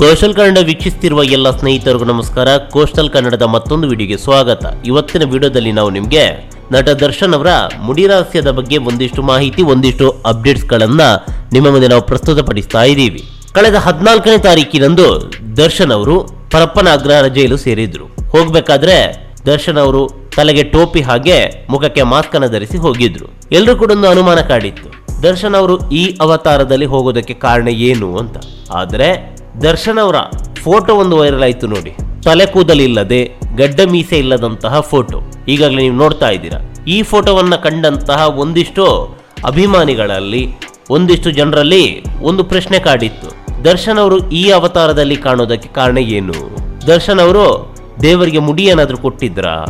Coastal Kannada ವೀಕ್ಷಿಸ್ತಿರುವ ಎಲ್ಲ ಸ್ನೇಹಿತರಿಗೂ ನಮಸ್ಕಾರ. ಕೋಸ್ಟಲ್ ಕನ್ನಡದ ಮತ್ತೊಂದು ವಿಡಿಯೋಗೆ ಸ್ವಾಗತ. ಇವತ್ತಿನ ವಿಡಿಯೋದಲ್ಲಿ ನಾವು ನಿಮಗೆ ನಟ ದರ್ಶನ್ ಅವರ ಮುಡಿರಹಸ್ಯದ ಬಗ್ಗೆ ಒಂದಿಷ್ಟು ಮಾಹಿತಿ, ಒಂದಿಷ್ಟು ಅಪ್ಡೇಟ್ಸ್ಗಳನ್ನು ನಿಮ್ಮ ಮುಂದೆ ನಾವು ಪ್ರಸ್ತುತಪಡಿಸ್ತಾ ಇದ್ದೀವಿ. ಕಳೆದ ಹದಿನಾಲ್ಕನೇ ತಾರೀಕಿನಂದು ದರ್ಶನ್ ಅವರು ಪರಪ್ಪನ ಅಗ್ರಹಾರ ಜೈಲು ಸೇರಿದ್ರು. ಹೋಗಬೇಕಾದ್ರೆ ದರ್ಶನ್ ಅವರು ತಲೆಗೆ ಟೋಪಿ ಹಾಗೆ ಮುಖಕ್ಕೆ ಮಾಸ್ಕ್ ಅನ್ನು ಧರಿಸಿ ಹೋಗಿದ್ರು. ಎಲ್ಲರೂ ಕೂಡ ಒಂದು ಅನುಮಾನ ಕಾಡಿತ್ತು. ದರ್ಶನ್ ಅವರು ಈ ಅವತಾರದಲ್ಲಿ ಹೋಗೋದಕ್ಕೆ ಕಾರಣ ಏನು ಅಂತ. ಆದ್ರೆ ದರ್ಶನ್ ಅವರ ಫೋಟೋ ಒಂದು ವೈರಲ್ ಆಯ್ತು ನೋಡಿ. ತಲೆ ಕೂದಲಿಲ್ಲದೆ ಗಡ್ಡ ಮೀಸೆ ಇಲ್ಲದಂತಹ ಫೋಟೋ. ಈಗಾಗಲೇ ನೀವು ನೋಡ್ತಾ ಇದ್ದೀರಾ. ಈ ಫೋಟೋವನ್ನ ಕಂಡಂತಹ ಒಂದಿಷ್ಟು ಅಭಿಮಾನಿಗಳಲ್ಲಿ, ಒಂದಿಷ್ಟು ಜನರಲ್ಲಿ ಒಂದು ಪ್ರಶ್ನೆ ಕಾಡಿತ್ತು. ದರ್ಶನ್ ಅವರು ಈ ಅವತಾರದಲ್ಲಿ ಕಾಣೋದಕ್ಕೆ ಕಾರಣ ಏನು? ದರ್ಶನ್ ಅವರು ದೇವರಿಗೆ ಮುಡಿ ಏನಾದರೂ ಕೊಟ್ಟಿದ್ರಾ?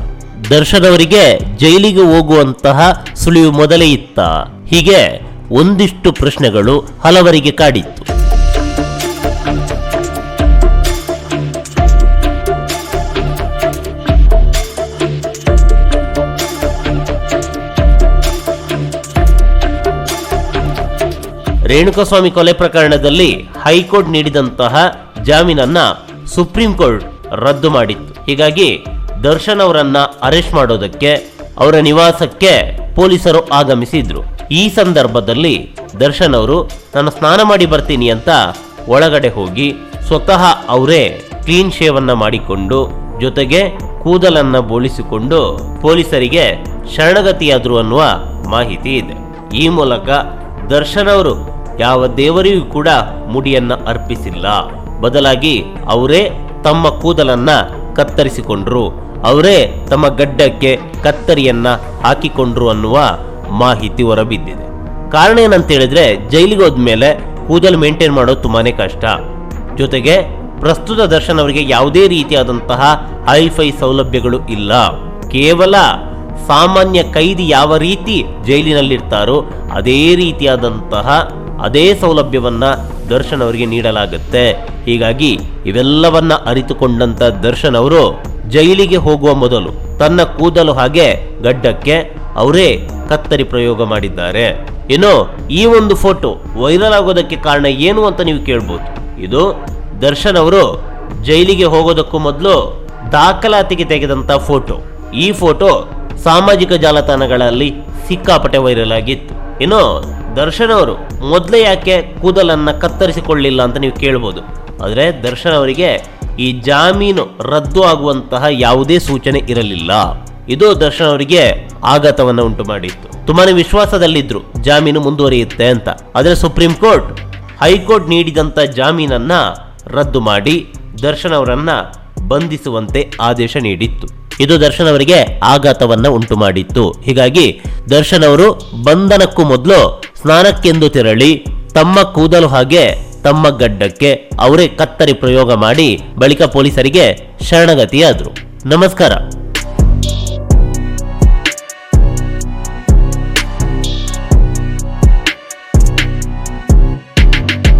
ದರ್ಶನ್ ಅವರಿಗೆ ಜೈಲಿಗೆ ಹೋಗುವಂತಹ ಸುಳಿವು ಮೊದಲೇ ಇತ್ತ? ಹೀಗೆ ಒಂದಿಷ್ಟು ಪ್ರಶ್ನೆಗಳು ಹಲವರಿಗೆ ಕಾಡಿತ್ತು. ರೇಣುಕಾಸ್ವಾಮಿ ಕೊಲೆ ಪ್ರಕರಣದಲ್ಲಿ ಹೈಕೋರ್ಟ್ ನೀಡಿದಂತಹ ಜಾಮೀನನ್ನ ಸುಪ್ರೀಂ ಕೋರ್ಟ್ ರದ್ದು ಮಾಡಿತ್ತು. ಹೀಗಾಗಿ ದರ್ಶನ್ ಅವರನ್ನ ಅರೆಸ್ಟ್ ಮಾಡೋದಕ್ಕೆ, ಅವರ ನಿವಾಸಕ್ಕೆ ಪೊಲೀಸರು ಆಗಮಿಸಿದ್ರು. ಈ ಸಂದರ್ಭದಲ್ಲಿ ದರ್ಶನ್ ಅವರು, ನಾನು ಸ್ನಾನ ಮಾಡಿ ಬರ್ತೀನಿ ಅಂತ ಒಳಗಡೆ ಹೋಗಿ ಸ್ವತಃ ಅವರೇ ಕ್ಲೀನ್ ಶೇವನ್ನ ಮಾಡಿಕೊಂಡು, ಜೊತೆಗೆ ಕೂದಲನ್ನ ಬೋಳಿಸಿಕೊಂಡು ಪೊಲೀಸರಿಗೆ ಶರಣಗತಿಯಾದ್ರು ಅನ್ನುವ ಮಾಹಿತಿ ಇದೆ. ಈ ಮೂಲಕ ದರ್ಶನ್ ಅವರು ಯಾವ ದೇವರಿಗೂ ಕೂಡ ಮುಡಿಯನ್ನ ಅರ್ಪಿಸಿಲ್ಲ. ಬದಲಾಗಿ ಅವರೇ ತಮ್ಮ ಕೂದಲನ್ನ ಕತ್ತರಿಸಿಕೊಂಡ್ರು. ಅವರೇ ತಮ್ಮ ಗಡ್ಡಕ್ಕೆ ಕತ್ತರಿಯನ್ನ ಹಾಕಿಕೊಂಡ್ರು ಅನ್ನುವ ಮಾಹಿತಿ ಹೊರಬಿದ್ದಿದೆ. ಕಾರಣ ಏನಂತ ಹೇಳಿದ್ರೆ, ಜೈಲಿಗೆ ಹೋದ್ಮೇಲೆ ಕೂದಲು ಮೇಂಟೈನ್ ಮಾಡೋದು ತುಂಬಾನೇ ಕಷ್ಟ. ಜೊತೆಗೆ ಪ್ರಸ್ತುತ ದರ್ಶನ್ ಅವರಿಗೆ ಯಾವುದೇ ರೀತಿಯಾದಂತಹ ಹೈಫೈ ಸೌಲಭ್ಯಗಳು ಇಲ್ಲ. ಕೇವಲ ಸಾಮಾನ್ಯ ಕೈದಿ ಯಾವ ರೀತಿ ಜೈಲಿನಲ್ಲಿರ್ತಾರೋ, ಅದೇ ರೀತಿಯಾದಂತಹ ಅದೇ ಸೌಲಭ್ಯವನ್ನ ದರ್ಶನ್ ಅವರಿಗೆ ನೀಡಲಾಗುತ್ತೆ. ಹೀಗಾಗಿ ಇವೆಲ್ಲವನ್ನ ಅರಿತುಕೊಂಡಂತ ದರ್ಶನ್ ಅವರು ಜೈಲಿಗೆ ಹೋಗುವ ಮೊದಲು ತನ್ನ ಕೂದಲು ಹಾಗೆ ಗಡ್ಡಕ್ಕೆ ಅವರೇ ಕತ್ತರಿ ಪ್ರಯೋಗ ಮಾಡಿದ್ದಾರೆ. ಇನ್ನು ಈ ಒಂದು ಫೋಟೋ ವೈರಲ್ ಆಗೋದಕ್ಕೆ ಕಾರಣ ಏನು ಅಂತ ನೀವು ಕೇಳ್ಬೋದು. ಇದು ದರ್ಶನ್ ಅವರು ಜೈಲಿಗೆ ಹೋಗೋದಕ್ಕೂ ಮೊದಲು ದಾಖಲಾತಿಗೆ ತೆಗೆದಂತ ಫೋಟೋ. ಈ ಫೋಟೋ ಸಾಮಾಜಿಕ ಜಾಲತಾಣಗಳಲ್ಲಿ ಸಿಕ್ಕಾಪಟ್ಟೆ ವೈರಲ್ ಆಗಿತ್ತು. ಇನ್ನು ದರ್ಶನ್ ಅವರು ಮೊದಲೇ ಯಾಕೆ ಕೂದಲನ್ನು ಕತ್ತರಿಸಿಕೊಳ್ಳಿಲ್ಲ ಅಂತ ನೀವು ಕೇಳ್ಬೋದು. ಆದರೆ ದರ್ಶನ್ ಅವರಿಗೆ ಈ ಜಾಮೀನು ರದ್ದು ಆಗುವಂತಹ ಯಾವುದೇ ಸೂಚನೆ ಇರಲಿಲ್ಲ. ಇದು ದರ್ಶನ್ ಅವರಿಗೆ ಆಘಾತವನ್ನು ಉಂಟು ಮಾಡಿತ್ತು. ತುಂಬಾನೇ ವಿಶ್ವಾಸದಲ್ಲಿದ್ರು ಜಾಮೀನು ಮುಂದುವರಿಯುತ್ತೆ ಅಂತ. ಆದರೆ ಸುಪ್ರೀಂ ಕೋರ್ಟ್ ಹೈಕೋರ್ಟ್ ನೀಡಿದಂತ ಜಾಮೀನನ್ನ ರದ್ದು ಮಾಡಿ ದರ್ಶನ್ ಅವರನ್ನ ಬಂಧಿಸುವಂತೆ ಆದೇಶ ನೀಡಿತ್ತು. ಇದು ದರ್ಶನ್ ಅವರಿಗೆ ಆಘಾತವನ್ನ ಉಂಟು ಮಾಡಿತ್ತು ಹೀಗಾಗಿ ದರ್ಶನ್ ಅವರು ಬಂಧನಕ್ಕೂ ಮೊದಲು ಸ್ನಾನಕ್ಕೆಂದು ತೆರಳಿ ತಮ್ಮ ಕೂದಲು ಹಾಗೆ ತಮ್ಮ ಗಡ್ಡಕ್ಕೆ ಅವರೇ ಕತ್ತರಿ ಪ್ರಯೋಗ ಮಾಡಿ ಬಳಿಕ ಪೊಲೀಸರಿಗೆ ಶರಣಗತಿಯಾದರು. ನಮಸ್ಕಾರ.